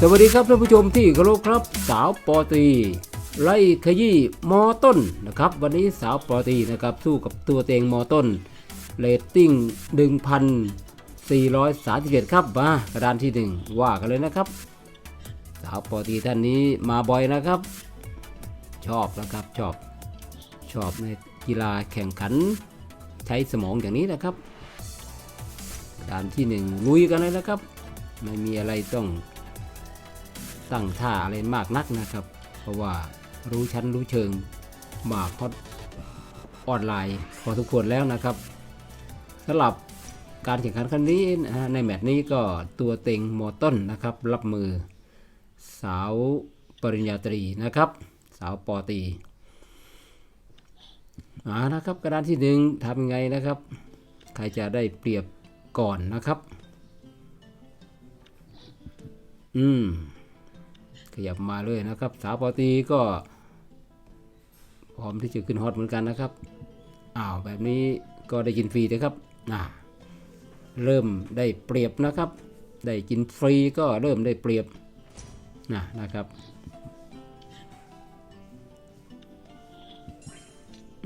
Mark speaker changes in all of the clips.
Speaker 1: สวัสดีครับท่านผู้ชมที่เคารพครับ สาวปอตีไล่ขยี้มอต้นนะครับ วันนี้สาวปอตีนะครับสู้กับตัวเตงมอต้นเรตติ้ง1,437 ครับมากระดานที่ 1 ว่ากันเลยนะครับ สาวปอตีท่านนี้มาบ่อยนะครับ ชอบนะครับชอบชอบในกีฬาแข่งขันใช้สมองอย่างนี้นะครับกระดานที่ 1 ลุยกันเลยนะครับ ไม่มีอะไรต้อง ตั้งท่าอะไรมากนักนะครับ เพราะว่ารู้ชั้นรู้เชิงมากฮอตออนไลน์พอทุกคนแล้วนะครับสำหรับการแข่งขันครั้งนี้นะฮะในแมตช์นี้ก็ตัวเต็งมอต้นนะครับ รับมือ สาวปริญญาตรีนะครับ สาวปอตีอ่านะครับกระดานที่หนึ่งทำยังไงนะครับ ใครจะได้เปรียบก่อนนะครับ อืม ขยับมาเลยนะครับ สาวปอตีก็พร้อมที่จะขึ้นฮอตเหมือนกันนะครับอ้าวแบบนี้ก็ได้กินฟรีนะครับอ่าเริ่มได้เปรียบนะครับ ได้กินฟรีก็เริ่มได้เปรียบนะนะครับ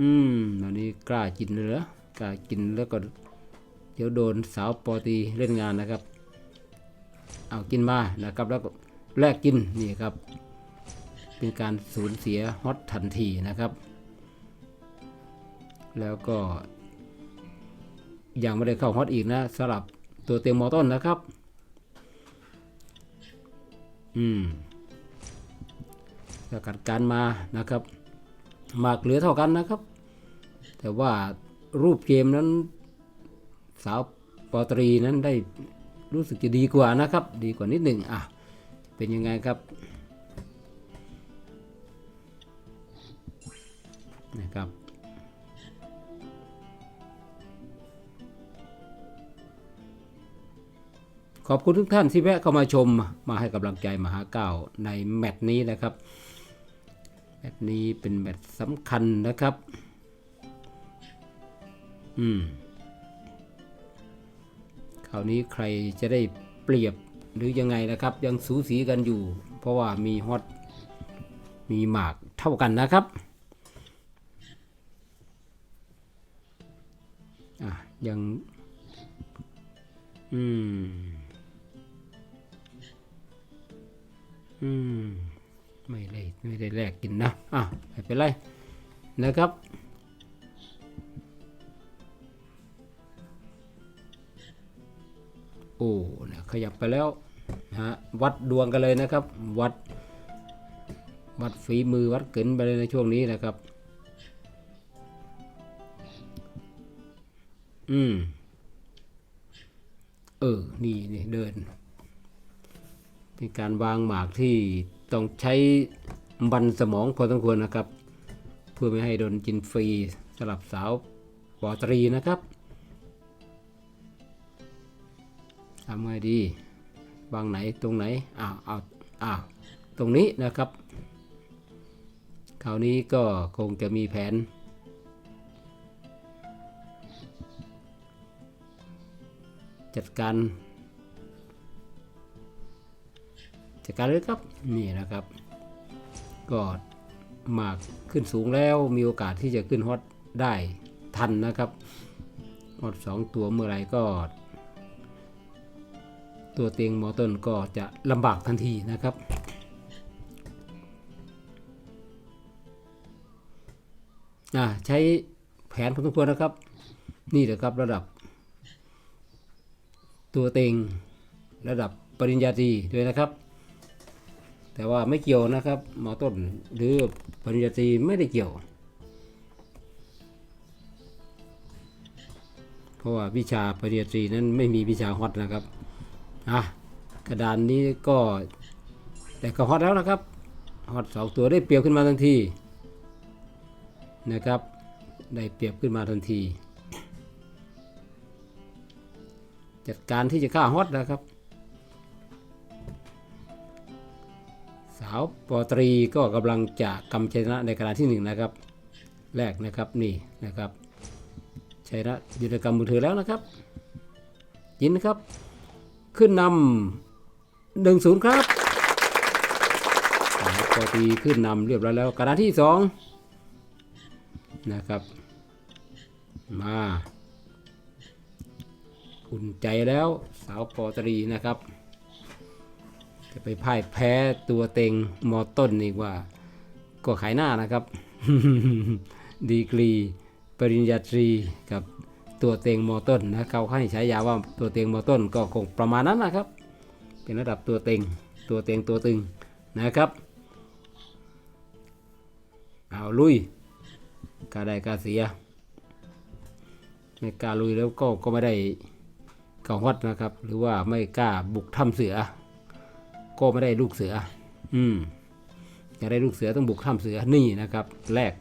Speaker 1: อืมอันนี้กล้ากินเลยเหรอกล้ากินแล้วก็เดี๋ยวโดนสาวปอตีเล่นงานนะครับ เอากินมานะครับแล้วก็ แลกกินนี่ครับ เป็นการสูญเสียฮอตทันทีนะครับ แล้วก็ ยังไม่ได้เข้าฮอตอีกนะสำหรับตัวเต็มมอต้นนะครับ อืมสกัดการมานะครับหมากเหลือเท่ากันนะครับ แต่ว่ารูปเกมนั้นสาวปอตรีนั้นได้รู้สึกจะดีกว่านะครับ ดีกว่านิดหนึ่งอะ เป็นยังไงครับนะครับ ขอบคุณทุกท่านที่แวะเข้ามาชมมาให้กำลังใจมหาเก้าในแมตช์นี้นะครับ แมตช์นี้เป็นแมตช์สำคัญนะครับ อืมคราวนี้ใครจะได้เปรียบ หรือยังไงนะครับ ยังสูสีกันอยู่ เพราะว่ามีฮอตมีหมากเท่ากันนะครับอะยังอืมอืมไม่ได้ไม่ได้แลกกินนะอะไม่เป็นไรนะครับ โอ้นี่ยขยับไปแล้วนะฮะวัดดวงกันเลยนะครับ วัด วัดฝีมือวัดเกินไปเลยในช่วงนี้นะครับ อืม เออ นี่นี่เดิน เป็นการวางหมากที่ต้องใช้บันสมองพอสมควรนะครับ เพื่อไม่ให้โดนกินฟรีสำหรับสาวปอตรีนะครับ ทำไงดีวางไหนตรงไหนอ้าวอ้าวอ้าวตรงนี้นะครับ คราวนี้ก็คงจะมีแผน จัดการจัดการเลยครับนี่นะครับ ก็มากขึ้นสูงแล้วมีโอกาสที่จะขึ้นฮอตได้ทันนะครับฮอตสองตัวเมื่อไรก็ ตัวเตียงมอต้นก็จะลำบากทันทีนะครับ ใช้แผนพอสมควรนะครับ นี่แหละครับระดับ ตัวเต็งระดับปริญญาตรีด้วยนะครับ แต่ว่าไม่เกี่ยวนะครับมอต้นหรือปริญญาตรีไม่ได้เกี่ยว เพราะว่าวิชาปริญญาตรีนั้นไม่มีวิชาฮอตนะครับ อะกระดานนี้ก็ แต่ก็ฮอตแล้วนะครับฮอตสองตัวได้เปรียบขึ้นมาทันทีนะครับ ได้เปรียบขึ้นมาทันที จัดการที่จะฆ่าฮอตนะครับ สาวปอตรีก็กำลังจะกำชัยชนะในกระดานที่หนึ่งนะครับ แรกนะครับนี่นะครับชัยนะอยู่ในกำมือเธอแล้วนะครับ ยินนะครับ ขึ้นนำหนึ่งศูนย์ครับสาวปอตีขึ้นนำเรียบร้อยแล้วกระดานที่สองนะครับ มาอุ่นใจแล้วสาวปอตรีนะครับ จะไปพ่ายแพ้ตัวเต็งมอต้นอีกว่า ก็ขายหน้านะครับ ดีกรี ปริญญาตรีกับ ตัวเต็งมอต้นนะเขาให้ใช้ยาว่าตัวเต็งมอต้นก็คงประมาณนั้นนะครับ เป็นระดับตัวเต็งตัวเต็งตัวตึงนะครับเอาลุยกาได้กาเสียไม่กล้าลุยแล้วก็ก็ไม่ได้เข้าฮอดนะครับ หรือว่าไม่กล้าบุกถ้ำเสือ ก็ไม่ได้ลูกเสือ อืมอยากได้ลูกเสือต้องบุกถ้ำเสือนี่นะครับ แรก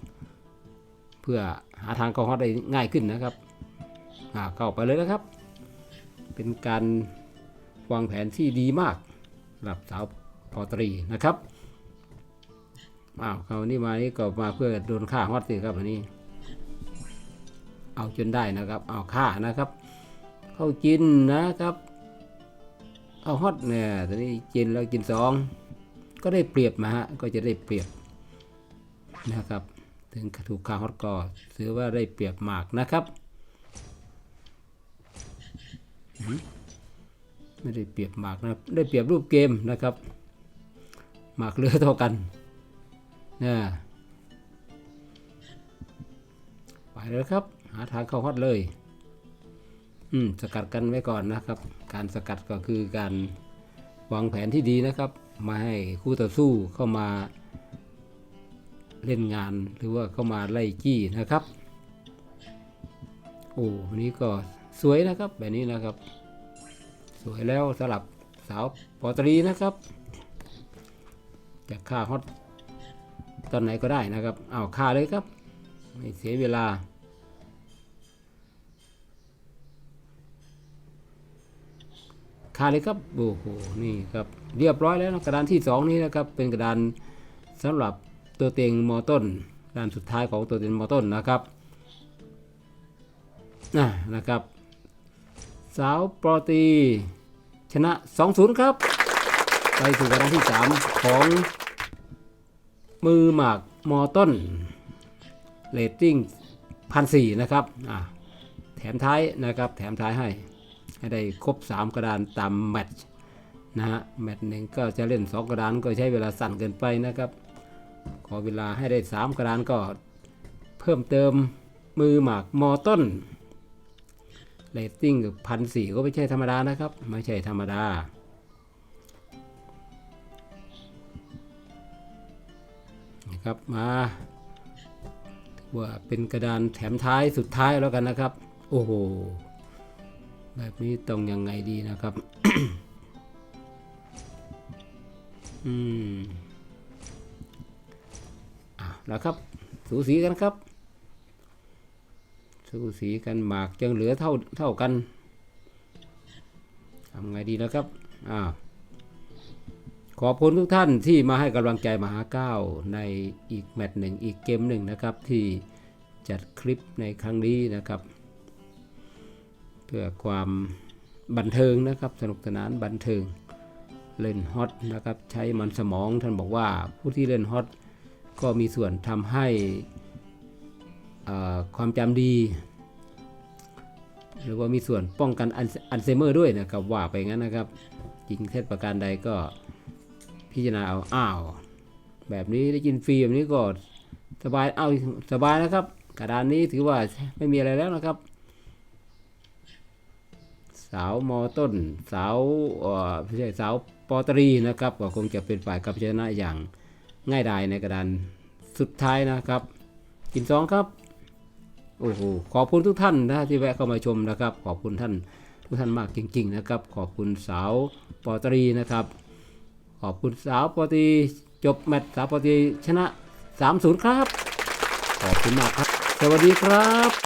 Speaker 1: เพื่อหาทางเข้าฮอดได้ง่ายขึ้นนะครับ อ่าเข้าไปเลยนะครับ เป็นการวางแผนที่ดีมากสำหรับสาวพอตรีนะครับอ้าวครานี้มานี่ก็มาเพื่อโดนฆ่าฮอดสิครับอันนี้ เอาจนได้นะครับเอาฆ่านะครับ เข้ากินนะครับเอาฮอตเนี่ยตอนนี้กินแล้วกินสองก็ได้เปรียบมาฮะก็จะได้เปรียบนะครับ ถึงถูกข่าฮอตก็ถือว่าได้เปรียบมากนะครับ ไม่ได้เปรียบมากนะได้เปรียบรูปเกมนะครับ หมากเรือเท่ากันนะไปแล้วครับ หาทางเข้าฮอตเลย อืมสกัดกันไว้ก่อนนะครับ การสกัดก็คือการวางแผนที่ดีนะครับ มาให้คู่ต่อสู้เข้ามาเล่นงานหรือว่าเข้ามาไล่จี้นะครับ โอ้วันนี้ก็ สวยนะครับ แบบนี้นะครับ สวยแล้วสลับสาวปอตรีนะครับจะฆ่าฮอตตอนไหนก็ได้นะครับเอาฆ่าเลยครับ ไม่เสียเวลาค่าเลยครับโอ้โหนี่ครับเรียบร้อยแล้วนะกระดานที่สองนี้นะครับเป็นกระดานสำหรับตัวเต็งมอต้นกระดานสุดท้ายของตัวเต็งมอต้นนะครับนะนะครับ สาวโปรตี ชนะ 2-0 ครับ ไปสู่กระดานที่ 3 ของ มือหมากมอต้นเรตติ้งพันสี่นะครับอ่าแถมท้ายนะครับ แถมท้ายให้ ให้ได้ครบ 3 กระดานตามแมตช์นะฮะ แมตช์หนึ่งก็จะเล่น 2 กระดานก็ใช้เวลาสั้นเกินไปนะครับ ขอเวลาให้ได้ 3 กระดานก็เพิ่มเติมมือหมากมอต้น เรตติ้งพันสี่ก็ไม่ใช่ธรรมดานะครับ ไม่ใช่ธรรมดา นะครับมาว่าเป็นกระดานแถมท้ายสุดท้ายแล้วกันนะครับ โอ้โห แบบนี้ต้องยังไงดีนะครับ อืมอะแล้วครับ สูสีกันครับ สูสีกันหมากยังเหลือเท่าเท่ากันทำไงดีนะครับอ้าวขอบคุณทุกท่านที่มาให้กำลังใจมหาเก้าในอีกแมตช์หนึ่งอีกเกมหนึ่งนะครับ ที่จัดคลิปในครั้งนี้นะครับ เพื่อความบันเทิงนะครับสนุกสนานบันเทิงเล่นฮอตนะครับใช้มันสมองท่านบอกว่าผู้ที่เล่นฮอตก็มีส่วนทำให้ ความจำดี หรือว่ามีส่วนป้องกันอัลอัลไซเมอร์ด้วยนะครับว่าไปงั้นนะครับ จริงเท็จประการใดก็พิจารณาเอาอ้าว แบบนี้ได้กินฟรีแบบนี้ก็สบายเอาสบายนะครับ กระดานนี้ถือว่าไม่มีอะไรแล้วนะครับ สาวมอต้น สาวเอ่อไม่ใช่สาวปอตรีนะครับก็คงจะเป็นฝ่ายกับชนะอย่างง่ายดายในกระดานสุดท้ายนะครับกินสองครับ โอ้โหขอบคุณทุกท่านนะที่แวะเข้ามาชมนะครับ ขอบคุณท่านทุกท่านมากจริง ๆ นะครับ ขอบคุณสาวปอตรีนะครับ ขอบคุณสาวปอตรีจบแมตช์สาวปอตรีชนะ 3-0 ครับ ขอบคุณมากครับ สวัสดีครับ